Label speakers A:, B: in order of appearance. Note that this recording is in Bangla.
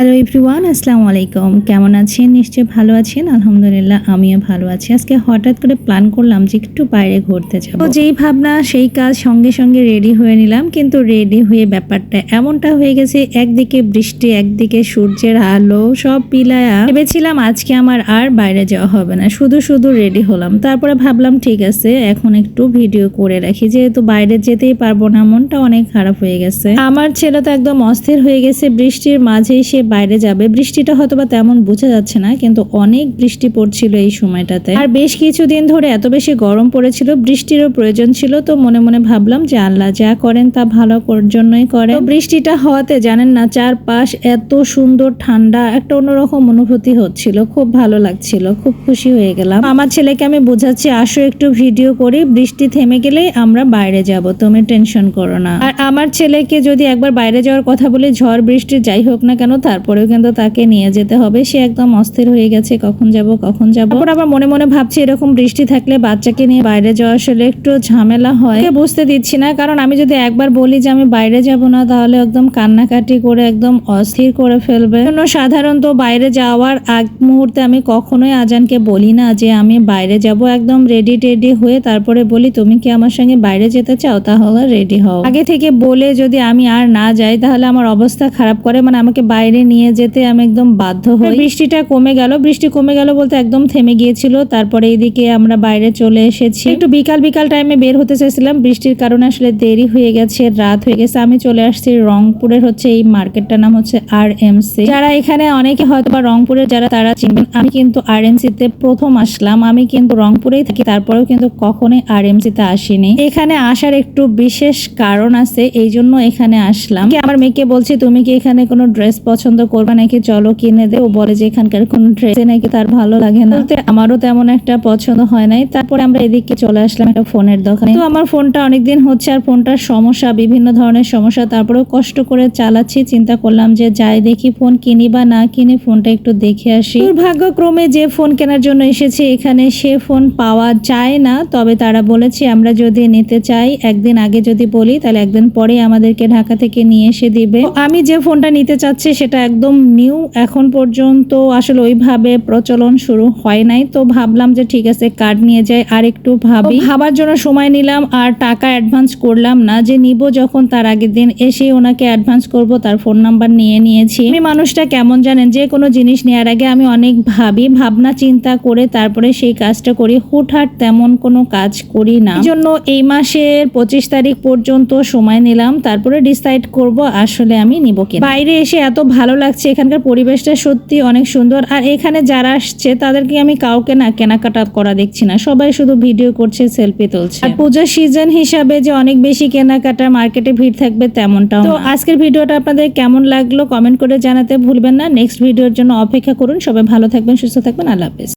A: হ্যালো এভরিওয়ান আসসালামু আলাইকুম। কেমন আছেন? নিশ্চয়ই ভালো আছেন? আলহামদুলিল্লাহ, আমিও ভালো আছি। আজকে হঠাৎ করে প্ল্যান করলাম যে একটু বাইরে ঘুরতে যাব। তো যেই ভাবনা, সেই কাজ সঙ্গে সঙ্গে রেডি হয়ে নিলাম। কিন্তু রেডি হয়ে ব্যাপারটা এমনটা হয়ে গেছে, একদিকে বৃষ্টি, একদিকে সূর্যের আলো, সব পিলায়া ভেবেছিলাম আজকে আমার আর বাইরে যাওয়া হবে না। শুধু শুধু রেডি হলাম। তারপরে ভাবলাম, ঠিক আছে, এখন একটু ভিডিও করে রাখি। যেহেতু বাইরে যেতেই পারব না, মনটা অনেক খারাপ হয়ে গেছে। আমার ছেলে তো একদম অস্থির হয়ে গেছে। বৃষ্টির মাঝেই সে বাইরে যাবে। বৃষ্টিটা হয়তো বা তেমন বোঝা যাচ্ছে না, কিন্তু অনেক বৃষ্টি পড়ছিল এই সময়টাতে। আর বেশ কিছুদিন ধরে এত বেশি গরম পড়েছিল, বৃষ্টিরও প্রয়োজন ছিল, তো মনে মনে ভাবলাম যে আল্লাহ যা করেন তা ভালো জন্যই করে। বৃষ্টিটা হওয়াতে জানেন না, চারপাশ এত সুন্দর ঠান্ডা, একটা অন্যরকম অনুভূতি হচ্ছিল। খুব ভালো লাগছিল, খুব খুশি হয়ে গেলাম। আমার ছেলেকে আমি বোঝাচ্ছি, আসো একটু ভিডিও করি, বৃষ্টি থেমে গেলেই আমরা বাইরে যাব, তুমি টেনশন করো না। আর আমার ছেলেকে যদি একবার বাইরে যাওয়ার কথা বলি, ঝড় বৃষ্টি যাই হোক না কেন তারপরেও কিন্তু তাকে নিয়ে যেতে হবে। সে একদম অস্থির হয়ে গেছে, কখন যাব কখন যাব। আবার মনে মনে ভাবছি, এরকম বৃষ্টি থাকলে বাচ্চাকে নিয়ে বাইরে যাওয়া আসলে একটু ঝামেলা হয়। বুঝতে দিচ্ছি না, কারণ আমি যদি একবার বলি যে আমি বাইরে যাব না, তাহলে একদম কান্নাকাটি করে, একদম অস্থির করে ফেলবে। জন্য সাধারণত বাইরে যাওয়ার আগ মুহূর্তে আমি কখনোই আজানকে বলি না যে আমি বাইরে যাব, একদম রেডি টেডি হয়ে তারপরে বলি, তুমি কি আমার সঙ্গে বাইরে যেতে চাও? তাহলে রেডি হও। আগে থেকে বলে যদি আমি আর না যাই, তাহলে আমার অবস্থা খারাপ করে মানে আমাকে বাইরে নিয়ে যেতে আমি একদম বাধ্য হই। বৃষ্টিটা কমে গেল। বৃষ্টি কমে গেল বলতে একদম থেমে গিয়েছিল। তারপরে এইদিকে আমরা বাইরে চলে এসেছি। একটু বিকাল বিকাল টাইমে বের হতে চাইছিলাম বৃষ্টির কারণে আসলে দেরি হয়ে গেছে রাত হয়ে গেছে। আমি চলে আসছি রংপুরের হচ্ছে এই মার্কেটটার নাম হচ্ছে আর এমসি যারা এখানে অনেকে হয়তো বা রংপুরের যারা তারা চিনবেন। আমি কিন্তু আর তে প্রথম আসলাম। আমি কিন্তু রংপুরেই থাকি তারপরেও কিন্তু কখনোই আর তে আসিনি। এখানে আসার একটু বিশেষ কারণ আছে এই জন্য এখানে আসলাম। আমার মেয়েকে বলছি তুমি কি এখানে কোনো ড্রেস পছন্দ করবে নাকি? চলো কিনে দে। ও বলে যে এখানকার কোনো ড্রেস নাকি তার ভালো লাগে না। আমারও তেমন একটা পছন্দ হয় নাই। তারপরে আমরা এদিকে চলে আসলাম একটা ফোনের দোকানে। তো আমার ফোনটা অনেকদিন হচ্ছে আর ফোনটার সমস্যা, বিভিন্ন ধরনের সমস্যা। তারপরেও কষ্ট করে চালাচ্ছি। চিন্তা করলাম যে যাই দেখি ফোন কিনি বা না কিনি, ফোনটা একটু দেখে আসি। দুর্ভাগ্যক্রমে যে ফোন কেনার জন্য এসেছি, এখানে সে ফোন পাওয়া যায় না। তবে তারা বলেছে, আমরা যদি নিতে চাই, একদিন আগে যদি বলি, তাহলে একদিন পরে আমাদেরকে ঢাকা থেকে নিয়ে এসে দিবে। আমি যে ফোনটা নিতে চাচ্ছি, সেটা একদম নিউ এখন পর্যন্ত আসলে ওইভাবে প্রচলন শুরু হয় নাই। তো ভাবলাম যে ঠিক আছে কার্ড নিয়ে যাই আর একটু ভাবি ভাবার জন্য সময় নিলাম আর টাকা অ্যাডভান্স করলাম না, যে নিব যখন তার আগের দিন এসে ওনাকে অ্যাডভান্স করব, তার ফোন নাম্বার নিয়ে নিয়েছি। আমি মানুষটা কেমন জানেন, যে কোনো জিনিস নেওয়ার আগে আমি অনেক ভাবি, ভাবনা চিন্তা করে তারপরে সেই কাজটা করি। হুটহাট তেমন কোনো কাজ করি না। জন্য এই মাসের পঁচিশ তারিখ পর্যন্ত সময় নিলাম, তারপরে ডিসাইড করব আসলে আমি নিব কিনা। বাইরে এসে এত ভালো লাগছে এখানকার পরিবেশটা সত্যি অনেক সুন্দর। আর এখানে যারা আসছে তাদেরকে আমি কাউকে না কেনাকাটা করা দেখছি না। সবাই শুধু ভিডিও করছে সেলফি তুলছে। আর পূজার সিজন হিসাবে যে অনেক বেশি কেনাকাটা মার্কেটে ভিড় থাকবে তেমনটাও তো আজকের ভিডিওটা আপনাদের কেমন লাগল কমেন্ট করে জানাতে ভুলবেন না। নেক্সট ভিডিওর জন্য অপেক্ষা করুন। সবাই ভালো থাকবেন সুস্থ থাকবেন। আল্লাহ হাফেজ।